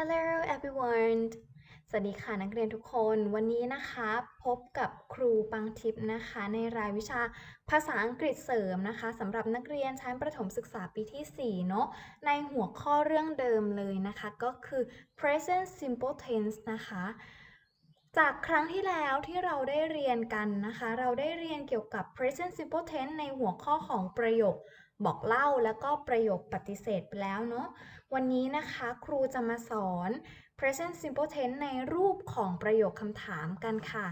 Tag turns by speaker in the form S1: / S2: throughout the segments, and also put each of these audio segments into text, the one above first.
S1: Hello everyone สวัสดีค่ะนักเรียนทุกคน วันนี้นะคะพบกับครูปังทิพย์นะคะ ในรายวิชาภาษาอังกฤษเสริมนะคะสำหรับนักเรียนชั้นประถมศึกษาปีที่ 4 เนาะในหัวข้อเรื่องเดิมเลยนะคะ ก็คือ present simple tense นะคะ จากครั้งที่แล้วที่เราได้เรียนกันนะคะ เราได้เรียนเกี่ยวกับ present simple tense ในหัวข้อของประโยคบอกเล่าแล้วก็ประโยคปฏิเสธไปแล้วเนาะ วันนี้นะคะครูจะมาสอน present simple tense ในรูปของประโยคคำถามกันค่ะ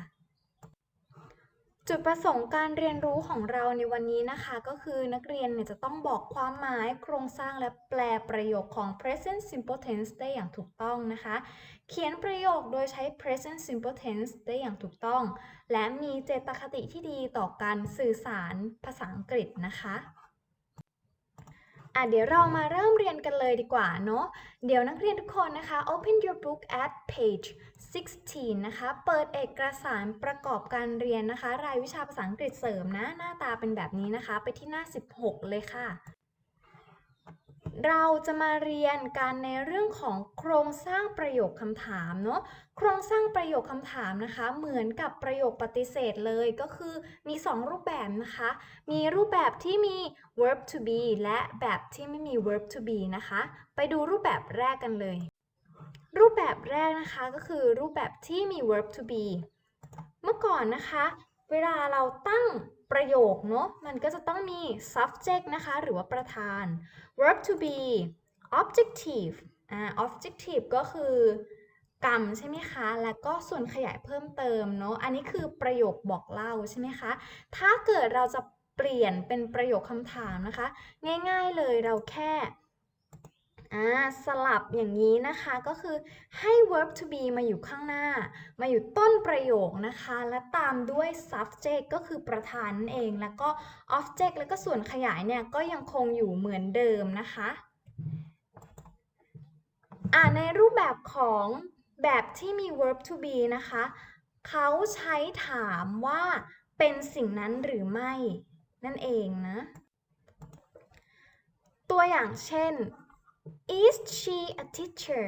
S1: จุดประสงค์การเรียนรู้ของเราในวันนี้นะคะ ก็คือนักเรียนเนี่ยจะต้องบอกความหมายโครงสร้างและแปลประโยคของ present simple tense ได้อย่างถูกต้องนะคะ เขียนประโยคโดยใช้ present simple tense ได้อย่างถูกต้อง และมีเจตคติที่ดีต่อการสื่อสารภาษาอังกฤษนะคะ อะเดี๋ยวเรามาเริ่มเรียนกันเลยดีกว่าเนาะ เดี๋ยวนักเรียนทุกคนนะคะ open your book at page 16 นะคะ เปิดเอกสารประกอบการเรียนนะคะ รายวิชาภาษาอังกฤษเสริมนะ หน้าตาเป็นแบบนี้นะคะ ไปที่หน้า 16 เลยค่ะ เราจะมาเรียนกันในเรื่องของโครงสร้างประโยคคำถามเนาะโครงสร้างประโยคคำถามนะคะ เหมือนกับประโยคปฏิเสธเลยก็คือมี 2 รูปแบบนะคะ มีรูปแบบที่มี verb to be และแบบที่ไม่มี verb to be นะคะ ไปดูรูปแบบแรกกันเลย รูปแบบแรกนะคะก็คือรูปแบบที่มี verb to be เมื่อก่อนนะคะ เวลาเราตั้ง ประโยคเนาะมันก็จะต้องมี subject นะคะ หรือว่าประธาน verb to be objective อ่า objective ก็คือกรรมใช่ไหมคะ แล้วก็ส่วนขยายเพิ่มเติมเนาะ อันนี้คือประโยคบอกเล่าใช่ไหมคะ ถ้าเกิดเราจะเปลี่ยนเป็นประโยคคำถามนะคะ ง่ายๆเลยเราแค่ อ่าสลับอย่างนี้นะคะก็คือให้ verb to be มาอยู่ข้างหน้า มาอยู่ต้นประโยคนะคะ และตามด้วย subject ก็คือประธานนั่นเอง แล้วก็ object แล้วก็ส่วนขยายเนี่ยก็ยังคงอยู่เหมือนเดิมนะคะอ่าในรูปแบบของแบบที่มี verb to be นะคะ เขาใช้ถามว่าเป็นสิ่งนั้นหรือไม่ นั่นเองนะ ตัวอย่างเช่น is she a teacher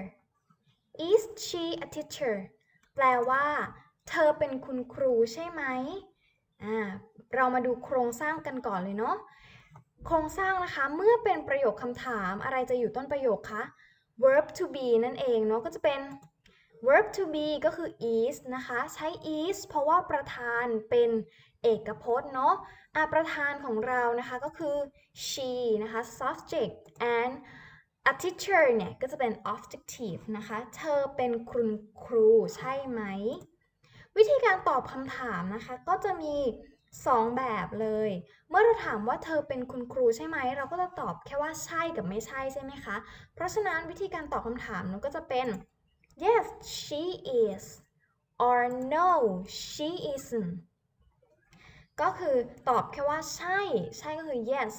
S1: is she a teacher แปลว่า เธอเป็นคุณครูใช่ไหมอ่าเรามาดูโครงสร้างกันก่อนเลยเนาะโครงสร้างนะคะเมื่อเป็นประโยคคำถามอะไรจะอยู่ต้นประโยคคะ verb to be นั่นเองเนาะก็จะเป็น verb to be ก็คือ is นะคะ ใช้ is เพราะว่าประธานเป็นเอกพจน์เนาะอะประธานของเรานะคะก็คือ she นะคะ subject and a teacher เนี่ย ก็จะเป็น objective นะคะ เธอเป็นคุณครูใช่ไหม วิธีการตอบคำถามนะคะ ก็จะมี 2 แบบเลย เมื่อเราถามว่าเธอเป็นคุณครูใช่ไหม เราก็จะตอบแค่ว่าใช่กับไม่ใช่ใช่ไหมคะ เพราะฉะนั้นวิธีการตอบคำถามนั้นก็จะเป็น yes she is or no she isn't ก็คือตอบแค่ว่าใช่ ใช่ก็คือ yes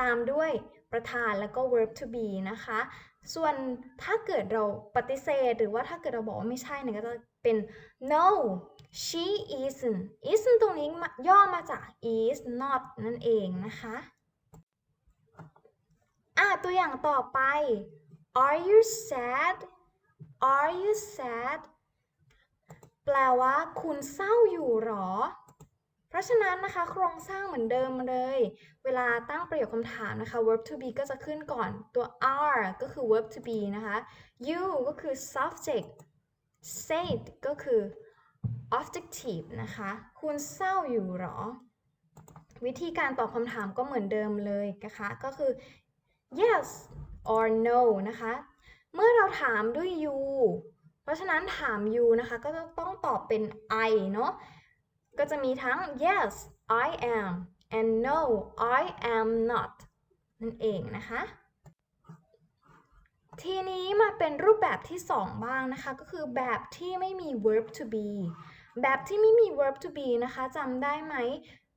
S1: ตามด้วย ประธานแล้วก็ verb to be นะคะ ส่วนถ้าเกิดเราปฏิเสธ หรือว่าถ้าเกิดเราบอกว่าไม่ใช่เนี่ยก็จะเป็น no she isn't isn't ตรงนี้ย่อมาจาก is not นั่นเองนะคะอะตัวอย่างต่อไป are you sad are you sad แปลว่าคุณเศร้าอยู่หรอ เพราะฉะนั้นนะคะโครงสร้างเหมือนเดิมเลย เวลาตั้งประโยคคำถามนะคะ verb to be ก็จะขึ้นก่อนตัว are ก็คือ verb to be นะคะ you ก็คือ subject said ก็คือ objective นะคะ คุณเศร้าอยู่หรอ วิธีการตอบคำถามก็เหมือนเดิมเลยนะคะ ก็คือ yes or no นะคะ เมื่อเราถามด้วย you เพราะฉะนั้นถาม you นะคะ ก็จะต้องตอบเป็น I เนาะ ก็จะมีทั้ง yes I am and no I am not นั่นเองนะคะ ทีนี้มาเป็นรูปแบบที่ 2 บ้างนะคะ ก็คือแบบที่ไม่มี verb to be แบบที่ไม่มี verb to be นะคะจำได้ไหม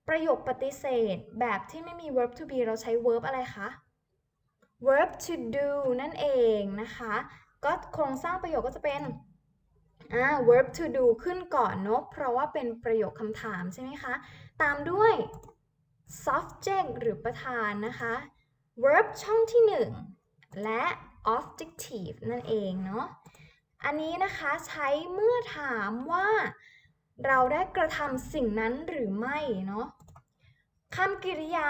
S1: ประโยคปฏิเสธ แบบที่ไม่มี verb to be เราใช้ verb อะไรคะ verb to do นั่นเองนะคะ ก็โครงสร้างประโยคก็จะเป็น อ่า verb to do ขึ้นก่อนเนาะเพราะว่าเป็นประโยคคำถามใช่ไหมคะ ตามด้วย subject หรือประธานนะคะ verb ช่องที่ 1 และ objective นั่นเองเนาะอันนี้นะคะใช้เมื่อถามว่าเราได้กระทำสิ่งนั้นหรือไม่เนาะ คำกริยา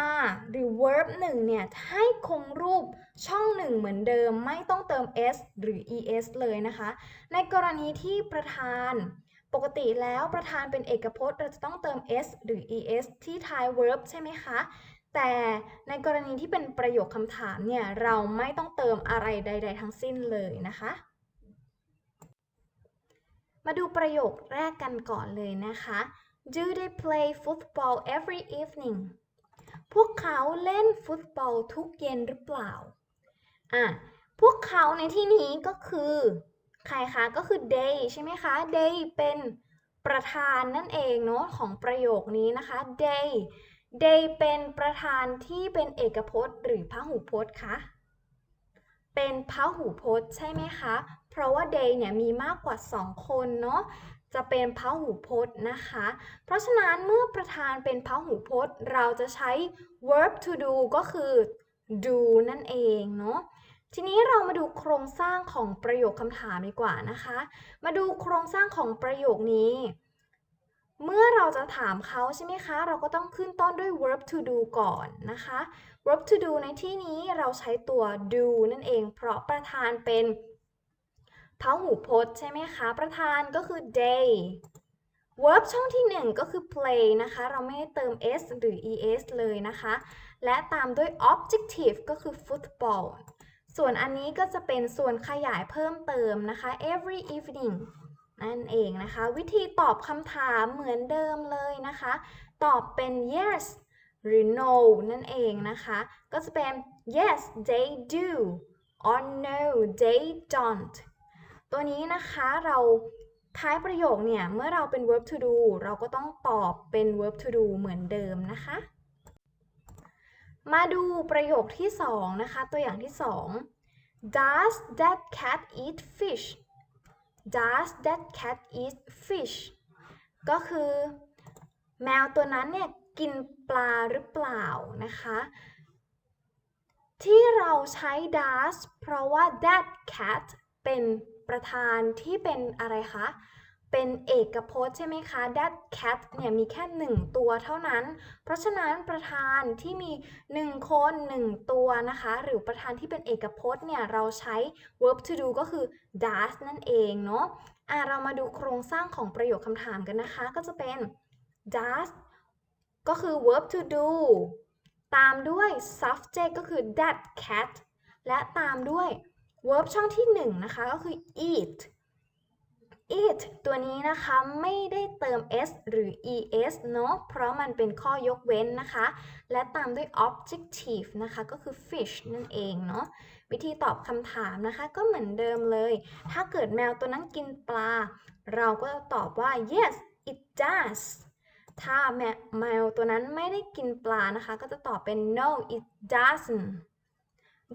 S1: หรือ verb หนึ่งเนี่ยให้คงรูปช่องหนึ่งเหมือนเดิมไม่ต้องเติม s หรือ es เลยนะคะ ในกรณีที่ประธาน ปกติแล้วประธานเป็นเอกพจน์ เราจะต้องเติม s หรือ es ที่ท้าย verb ใช่ไหมคะ แต่ในกรณีที่เป็นประโยคคำถามเนี่ยเราไม่ต้องเติมอะไรใด ๆ ทั้งสิ้นเลยนะคะ มาดูประโยคแรกกันก่อนเลยนะคะ Do they play football every evening พวกเขาเล่นฟุตบอลทุกเย็นหรือเปล่า อะ พวกเขาในที่นี้ก็คือ ใครคะ ก็คือ they ใช่ไหมคะ they เป็นประธานนั่นเองเนาะของประโยคนี้นะคะ they they เป็นประธานที่เป็นเอกพจน์ หรือพหูพจน์คะ เป็นพหูพจน์ใช่ไหมคะ เพราะว่า they เนี่ยมีมากกว่า 2 คนเนาะ จะเป็นพหูพจน์นะคะ เพราะฉะนั้นเมื่อประธานเป็นพหูพจน์ เราจะใช้ verb to do ก็คือ do นั่นเองเนาะ ทีนี้เรามาดูโครงสร้างของประโยคคำถามดีกว่านะคะ มาดูโครงสร้างของประโยคนี้ เมื่อเราจะถามเขาใช่ไหมคะ เราก็ต้องขึ้นต้นด้วย verb to do ก่อนนะคะ verb to do ในที่นี้เราใช้ตัว do นั่นเอง เพราะประธานเป็น พหูพจน์ใช่ไหมคะ ประธานก็คือ they verb ช่องที่ 1 ก็คือ play นะคะ เราไม่ได้เติม s หรือ es เลยนะคะ และตามด้วย objective ก็คือ football ส่วนอันนี้ก็จะเป็นส่วนขยายเพิ่มเติมนะคะ every evening นั่นเองนะคะ วิธีตอบคำถามเหมือนเดิมเลยนะคะ ตอบเป็น yes หรือ no นั่นเองนะคะ ก็จะเป็น yes they do or no they don't ตัวนี้นะคะเราท้ายประโยคเนี่ย เมื่อเราเป็น verb to do เราก็ต้องตอบเป็น verb to do เหมือนเดิมนะคะ มาดูประโยคที่ 2 นะคะ ตัวอย่างที่ 2 Does that cat eat fish Does that cat eat fish ก็คือ แมวตัวนั้นเนี่ย กินปลาหรือเปล่านะคะ ที่เราใช้ does เพราะว่า that cat เป็น ประธานที่เป็นอะไรคะ เป็นเอกพจน์ใช่ไหมคะ that cat เนี่ยมีแค่หนึ่งตัวเท่านั้น เพราะฉะนั้นประธานที่มีหนึ่งคนหนึ่งตัวนะคะ หรือประธานที่เป็นเอกพจน์เนี่ยเราใช้ verb to do ก็คือ does นั่นเองเนาะอะเรามาดูโครงสร้างของประโยคคำถามกันนะคะ ก็จะเป็น does ก็คือ verb to do ตามด้วย subject ก็คือ that cat และตามด้วย verb ช่องที่1นะคะก็คือ eat eat ตัวนี้นะคะไม่ได้เติม s หรือ es เนาะเพราะมันเป็นข้อยกเว้นนะคะ และตามด้วย objective นะคะก็คือ fish นั่นเองเนาะวิธีตอบคำถามนะคะก็เหมือนเดิมเลย ถ้าเกิดแมวตัวนั้นกินปลา เราก็จะตอบว่า yes it does ถ้าแมแมวตัวนั้นไม่ได้กินปลานะคะ ก็จะตอบเป็น no it doesn't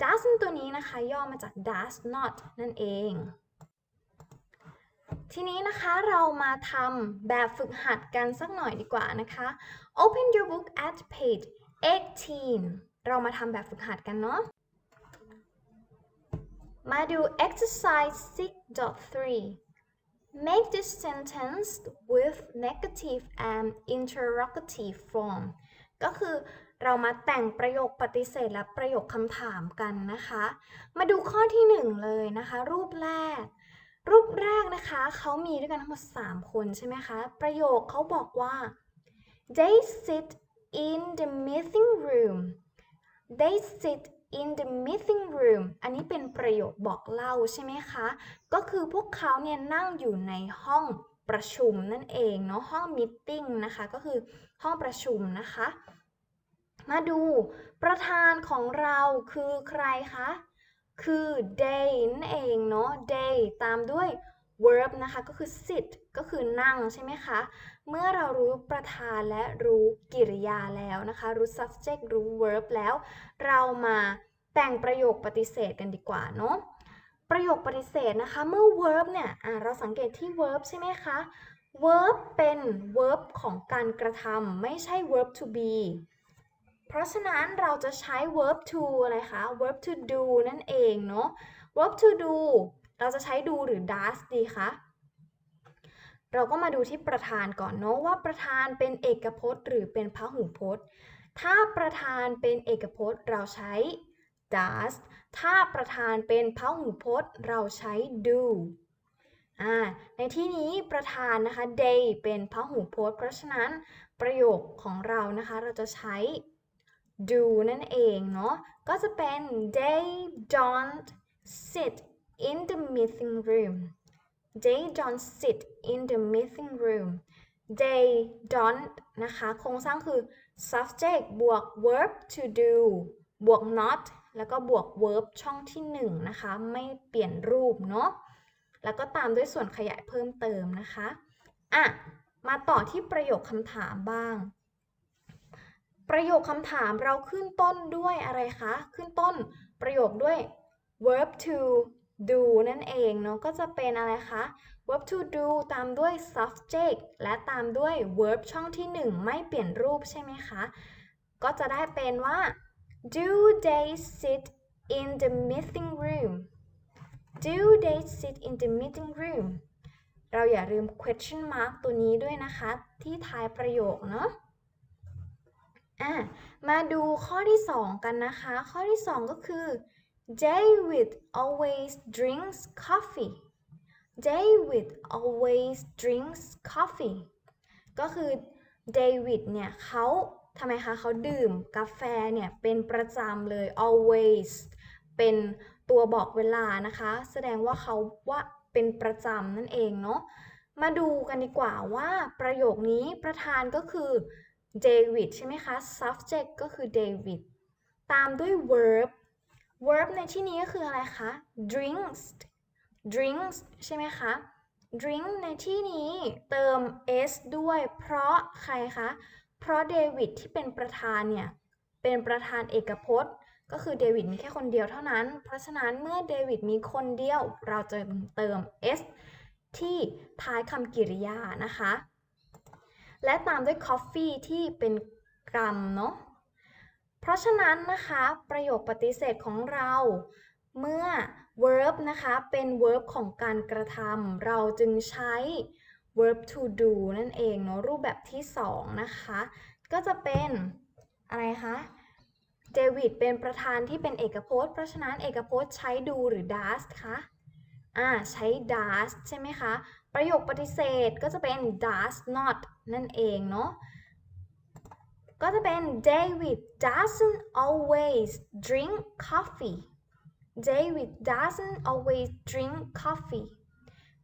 S1: doesn't ตัวนี้นะคะ ย่อมาจาก does not นั่นเอง ทีนี้นะคะเรามาทำแบบฝึกหัดกันสักหน่อยดีกว่านะคะ Open your book at page 18 เรามาทำแบบฝึกหัดกันเนาะมาดู exercise 6.3 Make this sentence with negative and interrogative form ก็คือ เรามาแต่งประโยคปฏิเสธและประโยคคำถามกันนะคะ มาดูข้อที่ 1 เลยนะคะ รูปแรก รูปแรกนะคะเขามีด้วยกันทั้งหมด 3 คนใช่ไหมคะ ประโยคเขาบอกว่า they sit in the meeting room they sit in the meeting room อันนี้เป็นประโยคบอกเล่าใช่ไหมคะ ก็คือพวกเขาเนี่ยนั่งอยู่ในห้องประชุมนั่นเองเนาะห้อง meeting นะคะ ก็คือห้องประชุมนะคะ มาดูประธานของเราคือใครคะ คือ they นั่นเองเนาะ they ตามด้วย verb นะคะก็คือ sit ก็คือนั่งใช่ไหมคะ เมื่อเรารู้ประธานและรู้กริยาแล้วนะคะ รู้ subject รู้ verb แล้ว เรามาแต่งประโยคปฏิเสธกันดีกว่าเนาะประโยคปฏิเสธนะคะ เมื่อ verb เนี่ยเราสังเกตที่ verb ใช่ไหมคะ verb เป็น verb ของการกระทำไม่ใช่ verb to be เพราะฉะนั้นเราจะใช้ verb to อะไรคะ verb to do นั่นเองเนาะ verb to do เราจะใช้ do หรือ does ดีคะ เราก็มาดูที่ประธานก่อนเนาะว่าประธานเป็นเอกพจน์ หรือเป็นพหูพจน์ ถ้าประธานเป็นเอกพจน์เราใช้ does ถ้าประธานเป็นพหูพจน์ เราใช้ do ในที่นี้ประธานนะคะ they เป็นพหูพจน์ เพราะฉะนั้นประโยคของเรานะคะ เราจะใช้ do นั่นเองเนาะก็จะเป็น they don't sit in the meeting room they don't sit in the meeting room they don't นะคะโครงสร้างคือ subject บวก verb to do บวก not แล้วก็บวก verb ช่องที่1นะคะ ไม่เปลี่ยนรูปเนาะแล้วก็ตามด้วยส่วนขยายเพิ่มเติมนะคะ อะ มาต่อที่ประโยคคำถามบ้าง ประโยคคำถามเราขึ้นต้นด้วยอะไรคะ ขึ้นต้นประโยคด้วย verb to do นั่นเองเนาะก็จะเป็นอะไรคะ verb to do ตามด้วย subject และตามด้วย verb ช่องที่ 1 ไม่เปลี่ยนรูปใช่ไหมคะ ก็จะได้เป็นว่า do they sit in the meeting room do they sit in the meeting room เราอย่าลืม question mark ตัวนี้ด้วยนะคะ ที่ท้ายประโยคเนาะ อะมาดูข้อที่ 2 กันนะคะ ข้อที่ 2 ก็คือ David always drinks coffee David always drinks coffee ก็คือ David เนี่ยเขาทำไมคะเขาดื่มกาแฟเนี่ยเป็นประจำเลย always เป็นตัวบอกเวลานะคะ แสดงว่าเขาว่าเป็นประจำนั่นเองเนาะมาดูกันดีกว่าว่าประโยคนี้ประธานก็คือ David ใช่ไหมคะ subject ก็คือ David ตามด้วย verb verb ในที่นี้ก็คืออะไรคะ drinks drinks ใช่ไหมคะ drink ในที่นี้เติม s ด้วย เพราะใครคะ เพราะเดวิดที่เป็นประธานเนี่ย เป็นประธานเอกพจน์ ก็คือเดวิดมีแค่คนเดียวเท่านั้น เพราะฉะนั้นเมื่อเดวิดมีคนเดียว เราจะเติม s ที่ท้ายคำกริยานะคะ และตามด้วย coffee ที่เป็นกรรมเนาะ เพราะฉะนั้นนะคะ ประโยคปฏิเสธของเรา เมื่อ verb นะคะเป็น verb ของการกระทำเราจึงใช้ verb to do นั่นเองเนาะรูปแบบที่ 2 นะคะ ก็จะเป็นอะไรคะเดวิดเป็นประธานที่เป็นเอกพจน์ เพราะฉะนั้นเอกพจน์ใช้ do หรือ does คะ อ่า ใช้ does ใช่ไหมคะ ประโยคปฏิเสธก็จะเป็น does not นั่นเองเนาะ ก็จะเป็น David doesn't always drink coffee David doesn't always drink coffee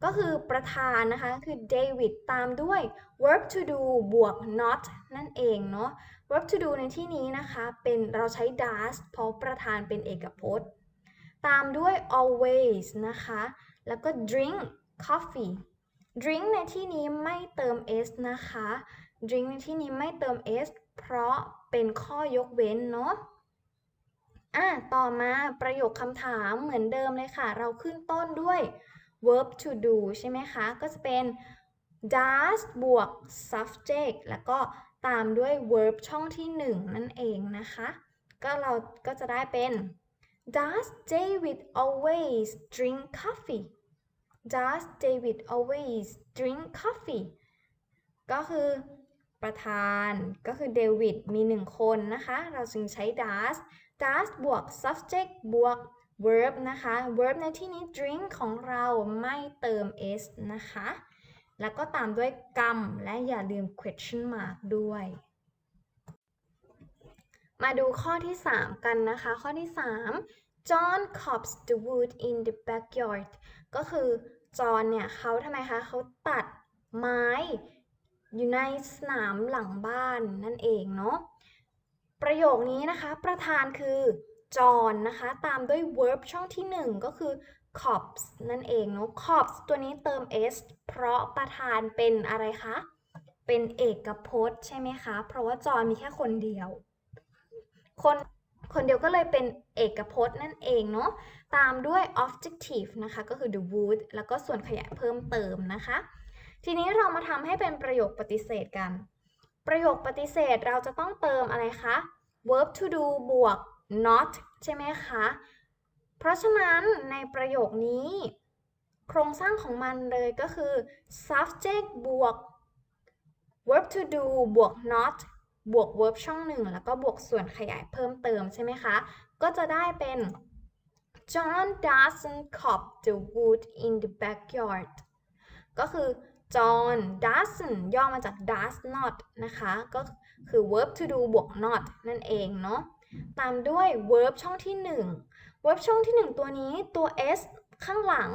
S1: ก็คือประธานนะคะ คือ David ตามด้วย verb to do บวก not นั่นเองเนาะ verb to do ในที่นี้นะคะ เป็นเราใช้ does เพราะประธานเป็นเอกพจน์ ตามด้วย always นะคะ แล้วก็ drink coffee drink ในที่นี้ไม่เติม s นะคะ drink ในที่นี้ไม่เติม s เพราะเป็นข้อยกเว้นเนาะอะต่อมาประโยคคำถามเหมือนเดิมเลยค่ะ เราขึ้นต้นด้วย verb to do ใช่ไหมคะ ก็จะเป็น does บวก subject แล้วก็ตามด้วย verb ช่องที่ 1 นั่นเองนะคะ ก็เราก็จะได้เป็น does David always drink coffee does David always drink coffee ก็คือประธานก็คือเดวิดมี1คนนะคะ เราจึงใช้ does does บวก subject บวก verb นะคะ verb ในที่นี้ drink ของเราไม่เติม s นะคะ แล้วก็ตามด้วยกรรมและอย่าลืม question mark ด้วย มาดูข้อที่ 3 กันนะคะ ข้อที่ 3 John chops the wood in the backyard ก็คือ จอนเนี่ยเขาทำไมคะเขาตัดไม้อยู่ในสนามหลังบ้านนั่นเองเนาะประโยคนี้นะคะ ประธานคือจอนนะคะ ตามด้วย verb ช่องที่ 1 ก็คือ cops นั่นเองเนาะ cops ตัวนี้เติม s เพราะประธานเป็นอะไรคะ เป็นเอกพจน์ใช่ไหมคะ เพราะว่าจอนมีแค่คนเดียว คน คนเดียวก็เลยเป็นเอกพจน์นั่นเองเนาะตามด้วย objective นะคะ ก็คือ the would แล้วก็ส่วนขยายเพิ่มเติมนะคะ ทีนี้เรามาทำให้เป็นประโยคปฏิเสธกัน ประโยคปฏิเสธเราจะต้องเติมอะไรคะ verb to do บวก not ใช่ไหมคะ เพราะฉะนั้นในประโยคนี้ โครงสร้างของมันเลยก็คือ subject บวก verb to do บวก not บวก verb ช่องหนึ่งแล้วก็บวกส่วนขยายเพิ่มเติมใช่ไหมคะ ก็จะได้เป็น John doesn't chop the wood in the backyard ก็คือ John doesn't ย่อมาจาก does not นะคะ ก็คือ verb to do บวก not นั่นเองเนาะ ตามด้วย verb ช่องที่ 1 verb ช่องที่ 1 ตัวนี้ตัว s ข้างหลัง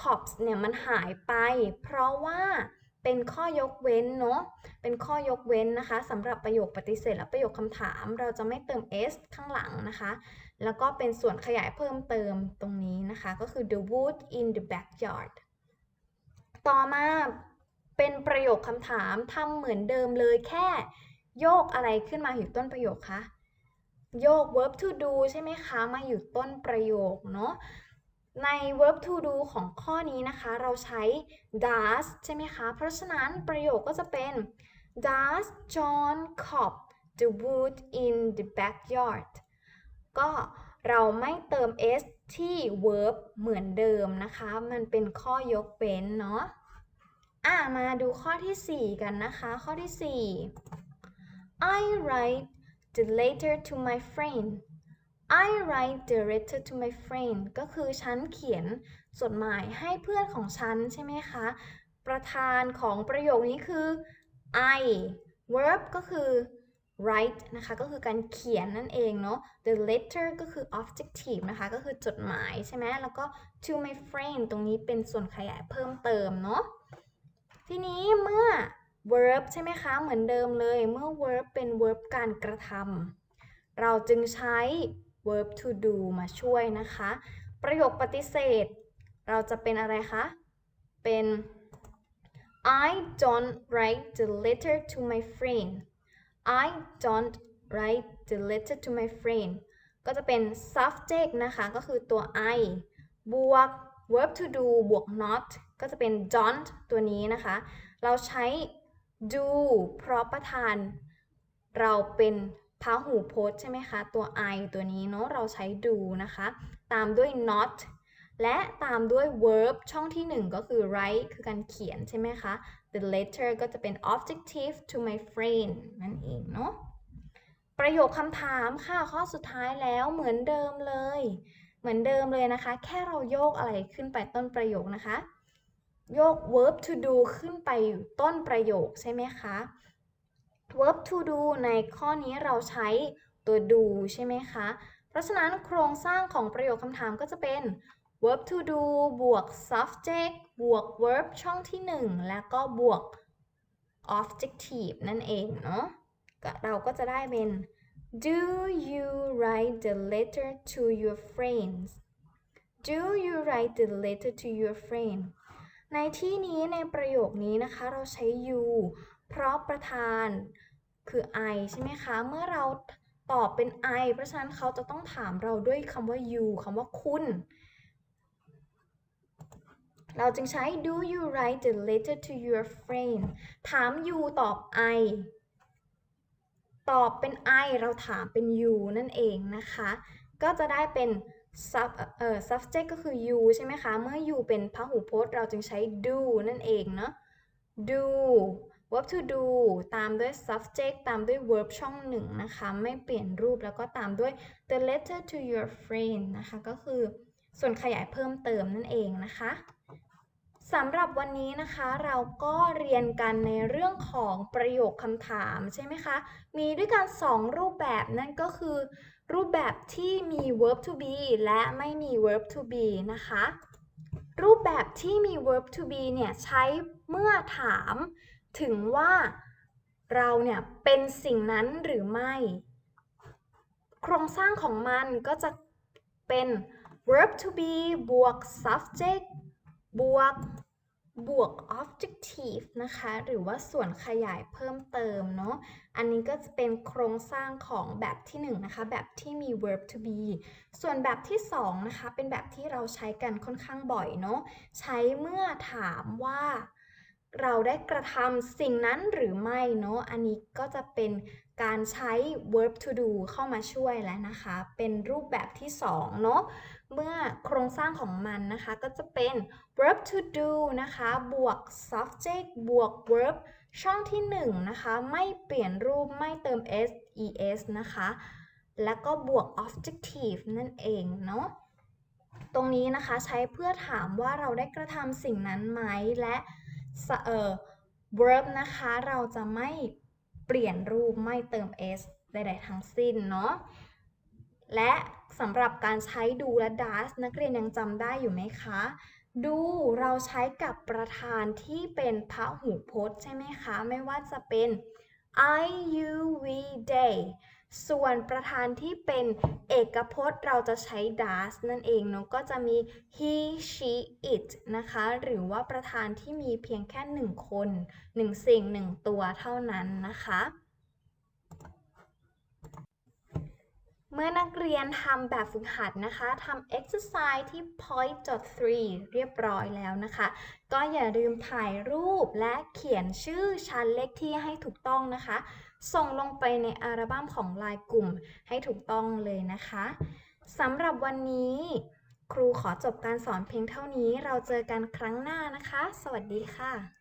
S1: cops เนี่ยมันหายไป เพราะว่า เป็นข้อยกเว้นเนาะ เป็นข้อยกเว้นนะคะสำหรับประโยคปฏิเสธและประโยคคำถาม เราจะไม่เติม s ข้างหลังนะคะ แล้วก็เป็นส่วนขยายเพิ่มเติมตรงนี้นะคะ ก็คือ the wood in the backyard ต่อมาเป็นประโยคคำถามทำเหมือนเดิมเลยแค่โยกอะไรขึ้นมาอยู่ต้นประโยคคะ โยก verb to do ใช่ไหมคะ มาอยู่ต้นประโยคเนาะ ใน verb to do ของข้อนี้นะคะ เราใช้ does ใช่ไหมคะ เพราะฉะนั้นประโยคก็จะเป็น does John chop the wood in the backyard ก็เราไม่เติม s ที่ verb เหมือนเดิมนะคะ มันเป็นข้อยกเว้นเนาะอะมาดูข้อที่ 4 กันนะคะ ข้อที่ 4 I write the letter to my friend I write the letter to my friend ก็คือฉันเขียนจดหมายให้เพื่อนของฉันใช่ไหมคะ ประธานของประโยคนี้คือ I verb ก็คือ write นะคะก็คือการเขียนนั่นเองเนาะ the letter ก็คือ objective นะคะ ก็คือจดหมายใช่ไหมแล้วก็ to my friend ตรงนี้เป็นส่วนขยายเพิ่มเติมเนาะทีนี้เมื่อ verb ใช่ไหมคะ เหมือนเดิมเลย เมื่อ verb เป็น verb การกระทำเราจึงใช้ verb to do มาช่วยนะคะ ประโยคปฏิเสธ เราจะเป็นอะไรคะ เป็น I don't write the letter to my friend I don't write the letter to my friend ก็จะเป็น subject นะคะ ก็คือตัว I บวก verb to do บวก not ก็จะเป็น don't ตัวนี้นะคะ เราใช้ do เพราะประธาน เราเป็น พหูพจน์ใช่ไหมคะ ตัว I ตัวนี้เนาะเราใช้ do นะคะ ตามด้วย not และตามด้วย verb ช่องที่ 1 ก็คือ write คือการเขียนใช่ไหมคะ the letter ก็จะเป็น objective to my friend นั่นเองเนาะ ประโยคคำถามค่ะ ข้อสุดท้ายแล้วเหมือนเดิมเลย เหมือนเดิมเลยนะคะ แค่เราโยกอะไรขึ้นไปต้นประโยคนะคะ โยก verb to do ขึ้นไปอยู่ต้นประโยคใช่ไหมคะ verb to do ในข้อนี้เราใช้ตัว do ใช่ไหมคะ เพราะฉะนั้นโครงสร้างของประโยคคำถามก็จะเป็น verb to do บวก subject บวก verb ช่องที่ 1 แล้วก็บวก objective นั่นเองเนาะเราก็จะได้เป็น do you write the letter to your friends do you write the letter to your friend ในที่นี้ในประโยคนี้นะคะ เราใช้ you เพราะประธานคือ I ใช่ไหมคะ เมื่อเราตอบเป็น I เพราะฉะนั้นเขาจะต้องถามเราด้วยคำว่า you คำว่าคุณ เราจึงใช้ do you write the letter to your friend ถาม you ตอบ I ตอบเป็น I เราถามเป็น you นั่นเองนะคะ ก็จะได้เป็น sub เอ่อ subject ก็คือ you ใช่ไหมคะ เมื่อ you เป็นพหูพจน์ เราจึงใช้ do นั่นเองเนาะ do verb to do ตามด้วย subject ตามด้วย verb ช่องหนึ่งนะคะ ไม่เปลี่ยนรูปแล้วก็ตามด้วย the letter to your friend นะคะ ก็คือส่วนขยายเพิ่มเติมนั่นเองนะคะสำหรับวันนี้นะคะเราก็เรียนกันในเรื่องของประโยคคำถามใช่ไหมคะ มีด้วยกัน 2 รูปแบบนั่นก็คือ รูปแบบที่มี verb to be และไม่มี verb to be นะคะ รูปแบบที่มี verb to be เนี่ยใช้เมื่อถาม ถึงว่าเราเนี่ยเป็นสิ่งนั้นหรือไม่ โครงสร้างของมันก็จะเป็น verb to be บวก subject บวกบวก objective นะคะ หรือว่าส่วนขยายเพิ่มเติมเนาะ อันนี้ก็จะเป็นโครงสร้างของแบบที่1นงนะคะ แบบที่มี verb to be ส่วนแบบที่2นะคะ เป็นแบบที่เราใช้กันค่อนข้างบ่อยเนาะ ใช้เมื่อถามว่า เราได้กระทำสิ่งนั้นหรือไม่เนาะ อันนี้ก็จะเป็นการใช้ verb to do เข้ามาช่วยแล้วนะคะ เป็นรูปแบบที่2เนาะ เมื่อโครงสร้างของมันนะคะก็จะเป็น verb to do นะคะ บวก subject บวก verb ช่องที่หนึ่งนะคะ ไม่เปลี่ยนรูปไม่เติม s es นะคะ แล้วก็บวก objective นั่นเองเนาะ ตรงนี้นะคะใช้เพื่อถามว่าเราได้กระทำสิ่งนั้นไหมและ เอ่อ verb นะคะเราจะไม่เปลี่ยนรูปไม่เติม s ใดๆทั้งสิ้นเนาะและสำหรับการใช้ดูและ does นักเรียนยังจำได้อยู่ไหมคะ ดูเราใช้กับประธานที่เป็นพหูพจน์ใช่ไหมคะ ไม่ว่าจะเป็น I U V day ส่วนประธานที่เป็นเอกพจน์เราจะใช้ does นั่นเองเนาะก็จะมี he she it นะคะ หรือว่าประธานที่มีเพียงแค่หนึ่งคนหนึ่งสิ่งหนึ่งตัวเท่านั้นนะคะ เมื่อนักเรียนทำแบบฝึกหัดนะคะทำ exercise ที่ point 3เรียบร้อยแล้วนะคะ ก็อย่าลืมถ่ายรูปและเขียนชื่อชั้นเลขที่ให้ถูกต้องนะคะ ส่งลงไปในอัลบั้มของลายกลุ่มให้ถูกต้องเลยนะคะสำหรับวันนี้ ครูขอจบการสอนเพียงเท่านี้เราเจอกันครั้งหน้านะคะ สวัสดีค่ะ